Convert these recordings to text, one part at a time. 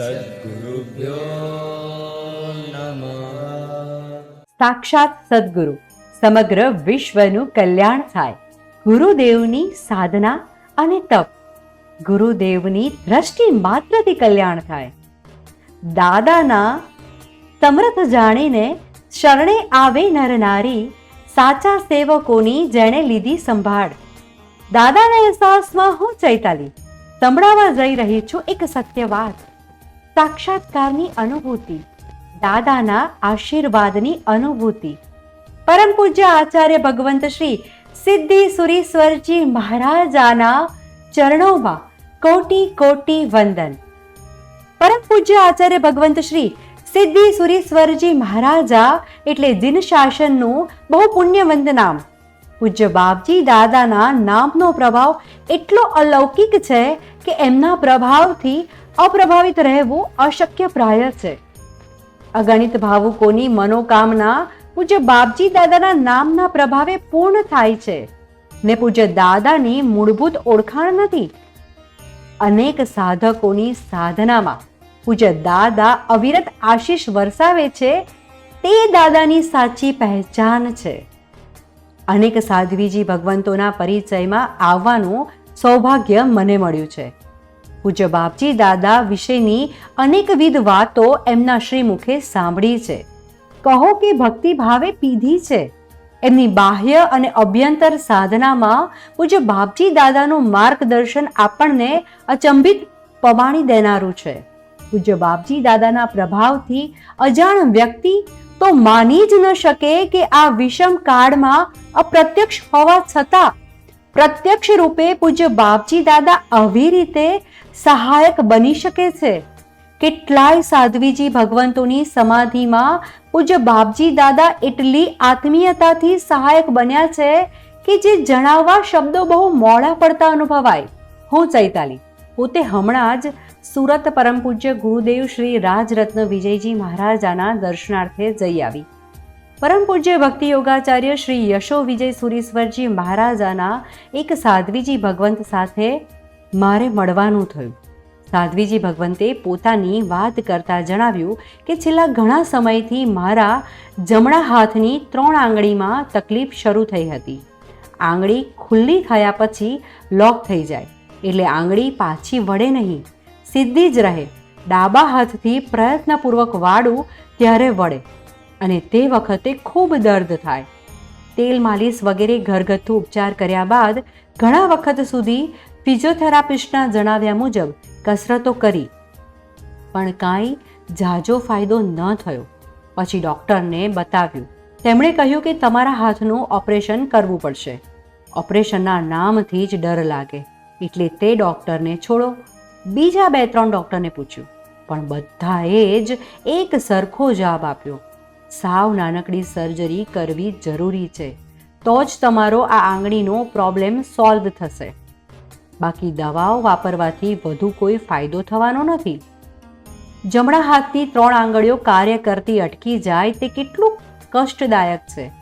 સદગુરુભ્યો નમઃ સાક્ષાત સદગુરુ સમગ્ર વિશ્વનું કલ્યાણ થાય ગુરુદેવની સાધના અને તપ ગુરુદેવની દ્રષ્ટિ માત્રથી કલ્યાણ થાય દાદાના સમર્થ જાણીને શરણે આવે નરનારી સાચા સેવકોની જેણે લીધી સંભાળ દાદાના અહેસાસમાં હું ચૈતાલી સંભળાવા જઈ રહી છું એક સત્ય વાત સાક્ષાત્કારની અનુભૂતિ, દાદાના આશીર્વાદની અનુભૂતિ. પરમ પૂજ્ય આચાર્ય ભગવંત શ્રી સિદ્ધિ સુરીશ્વરજી મહારાજાના ચરણોમાં કોટી કોટી વંદન. પરમ પૂજ્ય આચાર્ય ભગવંત શ્રી સિદ્ધિ સુરીશ્વરજી મહારાજા એટલે દિન શાસનનું બહુ પુણ્યવંત નામ પૂજ્ય બાપજી દાદાના નામનો પ્રભાવ એટલો અલૌકિક છે કે એમના પ્રભાવથી અપ્રભાવિત રહેવું અશક્ય પ્રાય છે. અગણિત ભાવુકોની મનોકામના પૂજ્ય બાપજી દાદાના નામના પ્રભાવે પૂર્ણ થાય છે ને પૂજ્ય દાદાની મૂળભૂત ઓળખાણ નથી. અનેક સાધકોની સાધનામાં પૂજ્ય દાદા અવિરત આશીષ વરસાવે છે, તે દાદાની સાચી પહેચાન છે. અનેક સાધ્વીજી ભગવંતોના પરિચયમાં આવવાનું સૌભાગ્ય મને મળ્યું છે. પૂજ્ય બાપજી દાદા વિશેની અનેકવિધ વાતો એમના શ્રીમુખે સાંભળી છે. કહો કે ભક્તિ ભાવે પીધી છે. એમની બાહ્ય અને અભ્યંતર સાધનામાં પૂજ્ય બાપજી દાદાનું માર્ગદર્શન આપણને અચંબિત પમાણી દેનારું છે. પૂજ્ય બાપજી દાદાના પ્રભાવથી અજાણ વ્યક્તિ તો માની જ ન શકે કે આ વિષમ કાળમાં અપ્રત્યક્ષ હોવા છતાં પ્રત્યક્ષ રૂપે પૂજ્ય બાપજી દાદા આવી રીતે સહાયક બની શકે છે? કેટલાય સાધ્વીજી ભગવંતોની સમાધિમાં પૂજ્ય બાપજી દાદા એટલી આત્મીયતાથી સહાયક બન્યા છે કે જે જણાવવા શબ્દો બહુ મોડા પડતા અનુભવાય. હું ચૈતાલી. પોતે હમણાં જ સુરત પરમ પૂજ્ય ગુરુદેવ શ્રી રાજરત્ન વિજયજી મહારાજાના દર્શનાર્થે જઈ આવી. પરમ પૂજ્ય ભક્તિ યોગાચાર્ય શ્રી યશો વિજય સુરીશ્વરજી મહારાજાના એક સાધ્વીજી ભગવંત સાથે મારે મળવાનું થયું. સાધ્વીજી ભગવંતે પોતાની વાત કરતા જણાવ્યું કે છેલ્લા ઘણા સમયથી મારા જમણા હાથની ત્રણ આંગળીમાં તકલીફ શરૂ થઈ હતી. આંગળી ખુલ્લી થયા પછી લોક થઈ જાય, એટલે આંગળી પાછી વળે નહીં. સીધી જ રહે. ડાબા હાથથી પ્રયત્નપૂર્વક વાળું ત્યારે વળે. અને તે વખતે ખૂબ દર્દ થાય. તેલ માલિશ વગેરે ઘરગથ્થુ ઉપચાર કર્યા બાદ ઘણા વખત સુધી ફિઝિયોથેરાપિસ્ટના જણાવ્યા મુજબ કસરતો કરી. પણ કાંઈ ઝાઝો ફાયદો ન થયો. પછી ડૉક્ટરને બતાવ્યું. તેમણે કહ્યું કે તમારા હાથનું ઓપરેશન કરવું પડશે. ઓપરેશનના નામથી જ ડર લાગે. એટલે તે ડૉક્ટરને છોડો. બીજા બે ત્રણ ડૉક્ટરને પૂછ્યું. પણ બધાએ જ એક સરખો જવાબ આપ્યો. સાવ નાનકડી સર્જરી કરવી જરૂરી છે. તો જ તમારો આ આંગળીનો પ્રોબ્લેમ સોલ્વ થશે. બાકી દવાઓ વાપરવાથી વધુ કોઈ ફાયદો થવાનો નથી. જમણા હાથની ત્રણ આંગળીઓ કાર્ય કરતી અટકી જાય તે કેટલું કષ્ટદાયક છે.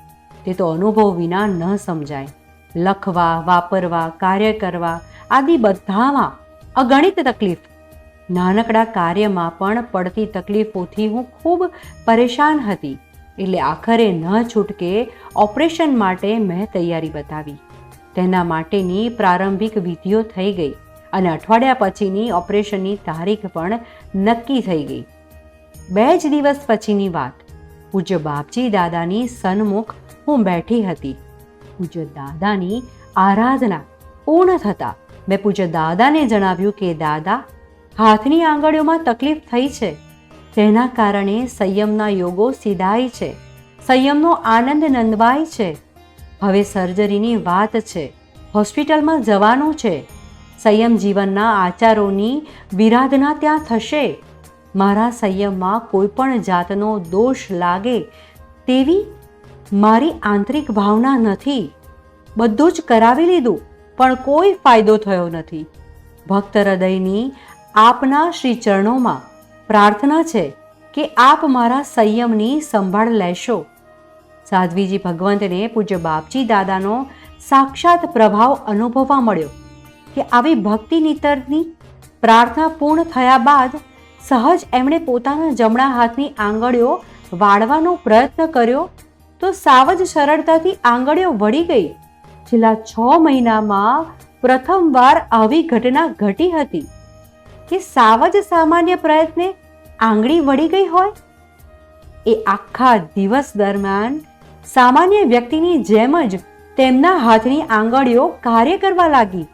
તે તો અનુભવ વિના ન સમજાય. લખવા, વાપરવા, કાર્ય કરવા આદિ બધામાં અગણિત તકલીફ નાનકડા કાર્યમાં પણ પડતી તકલીફોથી હું ખૂબ પરેશાન હતી. એટલે આખરે ન છૂટકે ઓપરેશન માટે મેં તૈયારી બતાવી. તેના માટેની પ્રારંભિક વિધિઓ થઈ ગઈ અને અઠવાડિયા પછીની ઓપરેશનની તારીખ પણ નક્કી થઈ ગઈ. બે જ દિવસ પછીની વાત. પૂજ્ય બાપજી દાદાની સન્મુખ હું બેઠી હતી. પૂજ્ય દાદાની આરાધના પૂર્ણ થતાં. મેં પૂજ્ય દાદાને જણાવ્યું કે, દાદા હાથની આંગળીઓમાં તકલીફ થઈ છે. તેના કારણે સંયમના યોગો સીધાય છે. સંયમનો આનંદ નંદવાય છે. હવે સર્જરીની વાત છે. હોસ્પિટલમાં જવાનું છે. સંયમ જીવનના આચારોની વિરાધના ત્યાં થશે. મારા સંયમમાં કોઈ પણ જાતનો દોષ લાગે તેવી મારી આંતરિક ભાવના નથી. બધું જ કરાવી લીધું, પણ કોઈ ફાયદો થયો નથી. ભક્ત હૃદયની આપના શ્રી ચરણોમાં પ્રાર્થના છે કે આપ મારા સંયમની સંભાળ લેશો. સાધ્વીજી ભગવંતને પૂજ્ય બાપજી દાદાનો સાક્ષાત પ્રભાવ અનુભવવા મળ્યો કે આવી ભક્તિ નિતરની પ્રાર્થના પૂર્ણ થયા બાદ સહજ એમણે પોતાના જમણા હાથની આંગળીઓ વાળવાનો પ્રયત્ન કર્યો તો સાવ જ સરળતાથી આંગળીઓ વળી ગઈ. છેલ્લા છ મહિનામાં પ્રથમવાર આવી ઘટના ઘટી હતી. કે સાવ જ સામાન્ય પ્રયત્ને આંગળી વળી ગઈ હોય? એ આખા દિવસ દરમિયાન સામાન્ય વ્યક્તિની જેમ જ તેમના હાથની આંગળીઓ કાર્ય કરવા લાગી.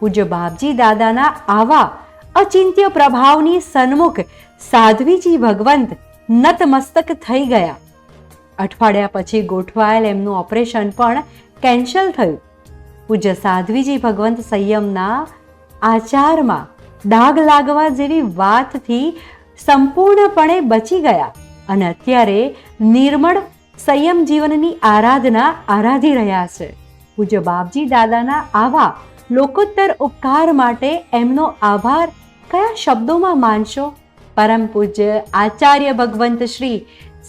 પૂજ્ય બાપજી દાદાના આવા અચિંત્ય પ્રભાવની સન્મુખ સાધ્વીજી ભગવંત નતમસ્તક થઈ ગયા. અઠવાડિયા પછી ગોઠવાયેલ એમનું ઓપરેશન પણ કેન્સલ થયું. પૂજ્ય સાધ્વીજી ભગવંત સંયમના આચારમાં ડાઘ લાગવા જેવી વાતથી સંપૂર્ણપણે બચી ગયા અને અત્યારે નિર્મળ સંયમ જીવનની આરાધના આરાધી રહ્યા છે. પૂજ્ય બાપજી દાદાના આવા લોકોત્તર ઉપકાર માટે એમનો આભાર કયા શબ્દોમાં માનશો? પરમ પૂજ્ય આચાર્ય ભગવંત શ્રી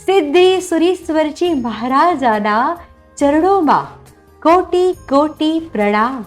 સિદ્ધિ સુરીશ્વરજી મહારાજાના ચરણોમાં કોટી કોટી પ્રણામ.